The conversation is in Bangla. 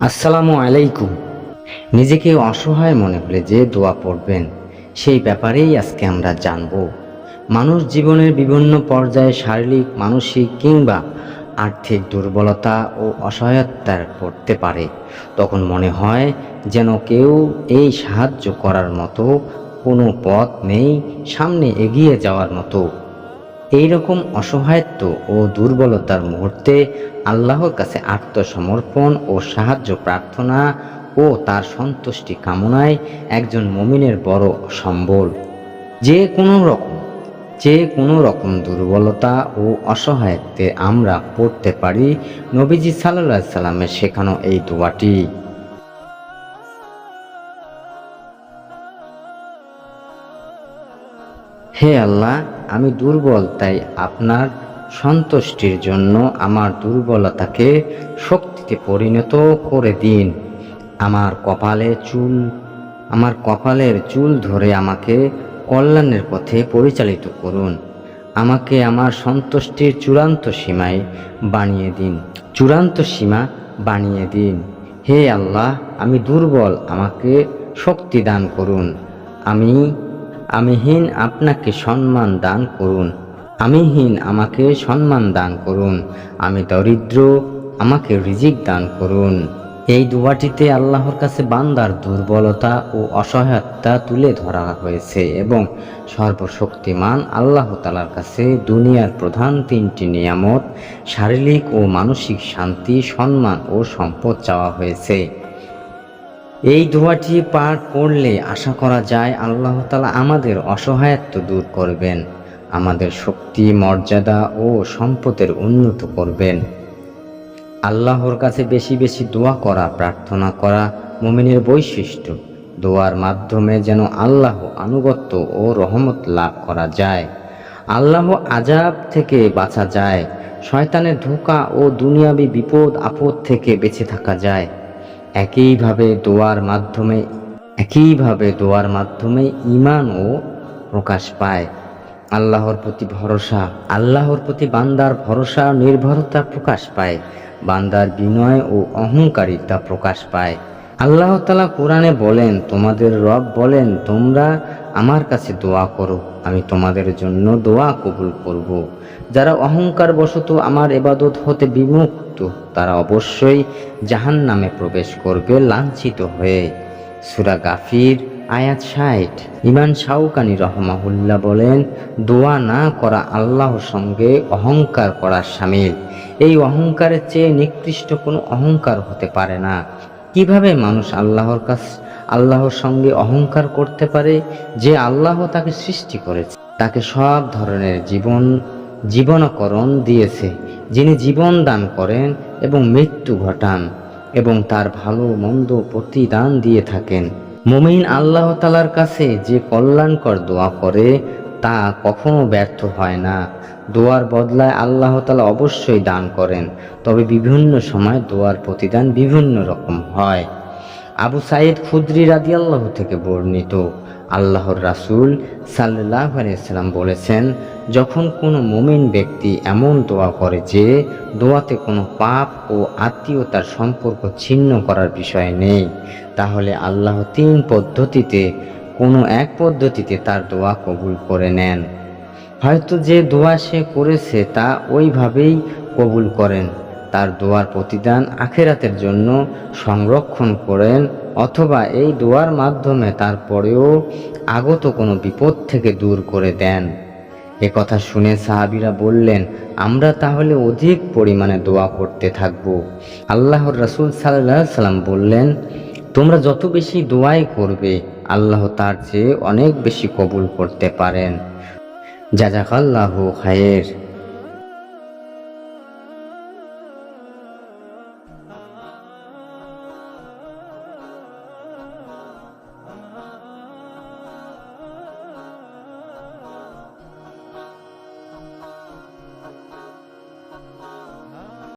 আসসালামু আলাইকুম। নিজেকে অসহায় মনে হলে যে দোয়া পড়বেন, সেই ব্যাপারেই আজকে আমরা জানব। মানুষ জীবনের বিভিন্ন পর্যায়ে শারীরিক, মানসিক কিংবা আর্থিক দুর্বলতা ও অসহায়তার পড়তে পারে। তখন মনে হয় যেন কেউ এই সাহায্য করার মতো কোনো পথ নেই, সামনে এগিয়ে যাওয়ার মতো। এই রকম অসহায়ত্ব ও দুর্বলতার মুহূর্তে আল্লাহর কাছে আত্মসমর্পণ ও সাহায্য প্রার্থনা ও তার সন্তুষ্টি কামনায় একজন মমিনের বড় সম্বল। যে কোনো রকম, যে কোনো রকম দুর্বলতা ও অসহায়ত্বে আমরা পড়তে পারি, নবীজি সাল্লাহ সাল্লামের শেখানো এই দোয়াটি। হে আল্লাহ আমি দুর্বল, তাই আপনার সন্তুষ্টির জন্য আমার দুর্বলতাকে শক্তিতে পরিণত করে দিন। আমার কপালে চুল, আমার কপালের চুল ধরে আমাকে কল্যাণের পথে পরিচালিত করুন। আমাকে আমার সন্তুষ্টির চূড়ান্ত সীমায় বানিয়ে দিন। চূড়ান্ত সীমা বানিয়ে দিন। হে আল্লাহ, আমি দুর্বল, আমাকে শক্তি দান করুন। আমি আমিহীন আপনাকে সম্মান দান করুন। আমিহীন আমাকে সম্মান দান করুন। আমি দরিদ্র, আমাকে রিজিক দান করুন। এই দুয়াটিতে আল্লাহর কাছে বান্দার দুর্বলতা ও অসহায়তা তুলে ধরা হয়েছে এবং সর্বশক্তিমান আল্লাহ তালার কাছে দুনিয়ার প্রধান তিনটি নিয়ামত, শারীরিক ও মানসিক শান্তি, সম্মান ও সম্পদ চাওয়া হয়েছে। এই দোয়াটি পাঠ করলে আশা করা যায় আল্লাহ তালা আমাদের অসহায়ত্ব দূর করবেন, আমাদের শক্তি, মর্যাদা ও সম্পদের উন্নত করবেন। আল্লাহর কাছে বেশি বেশি দোয়া করা, প্রার্থনা করা মুমিনের বৈশিষ্ট্য। দোয়ার মাধ্যমে যেন আল্লাহ আনুগত্য ও রহমত লাভ করা যায়। আল্লাহ আজাব থেকে বাঁচা যায়। শয়তানের ধোকা ও দুনিয়াবি বিপদ আপদ থেকে বেঁচে থাকা যায়। একইভাবে দোয়ার মাধ্যমে, একইভাবে দোয়ার মাধ্যমে ইমানও প্রকাশ পায়। আল্লাহর প্রতি ভরসা, আল্লাহর প্রতি বান্দার ভরসা, নির্ভরতা প্রকাশ পায়। বান্দার বিনয় ও অহংকারিতা প্রকাশ পায়। আল্লাহ তালা কোরআনে বলেন, তোমাদের রব বলেন, তোমরা আমার কাছে দোয়া করো, আমি তোমাদের জন্য দোয়া কবুল করব। যারা অহংকার বশত আমার এবাদত হতে বিমুক্ত, তারা অবশ্যই জাহান নামে প্রবেশ করবে লাঞ্ছিত হয়ে। সুরা গাফির, আয়াত ষাট। ইমান শাউকানি রহমাহুল্লাহ বলেন, দোয়া না করা আল্লাহর সঙ্গে অহংকার করার সামিল। এই অহংকারের চেয়ে নিকৃষ্ট কোনো অহংকার হতে পারে না। কীভাবে মানুষ আল্লাহর কাছ, আল্লাহর সঙ্গে অহংকার করতে পারে? যে আল্লাহ তাকে সৃষ্টি করেছে, তাকে সব ধরনের জীবন, জীবনকরণ দিয়েছে। যিনি জীবন দান করেন এবং মৃত্যু ঘটান এবং তার ভালো মন্দ প্রতিদান দিয়ে থাকেন। মুমিন আল্লাহ তালার কাছে যে কল্যাণকর দোয়া করে তা কখনো ব্যর্থ হয় না। দোয়ার বদলায় আল্লাহ তালা অবশ্যই দান করেন, তবে বিভিন্ন সময় দোয়ার প্রতিদান বিভিন্ন রকম হয়। আবু সাইদ খুদ্রি রাদি আল্লাহ থেকে বর্ণিত, আল্লাহর রাসূল সাল্লাহ আলিয়াল্লাম বলেছেন, যখন কোনো মুমিন ব্যক্তি এমন দোয়া করে যে দোয়াতে কোনো পাপ ও আত্মীয়তার সম্পর্ক ছিন্ন করার বিষয় নেই, তাহলে আল্লাহ তিন পদ্ধতিতে কোনো এক পদ্ধতিতে তার দোয়া কবুল করে নেন। হয়তো যে দোয়া সে করেছে তা ওইভাবেই কবুল করেন। তার দোয়ার প্রতিদান আখেরাতের জন্য সংরক্ষণ করেন অথবা এই দোয়ার মাধ্যমে তারপরেও আগত কোনো বিপদ থেকে দূর করে দেন। এ কথা শুনে সাহাবিরা বললেন, আমরা তাহলে অধিক পরিমাণে দোয়া করতে থাকব। আল্লাহর রাসূল সাল্লাহ সাল্লাম বললেন তোমরা যত বেশি দোয়াই করবে, আল্লাহ তার চেয়ে অনেক বেশি কবুল করতে পারেন। যা জাজাকাল্লাহু খায়ের।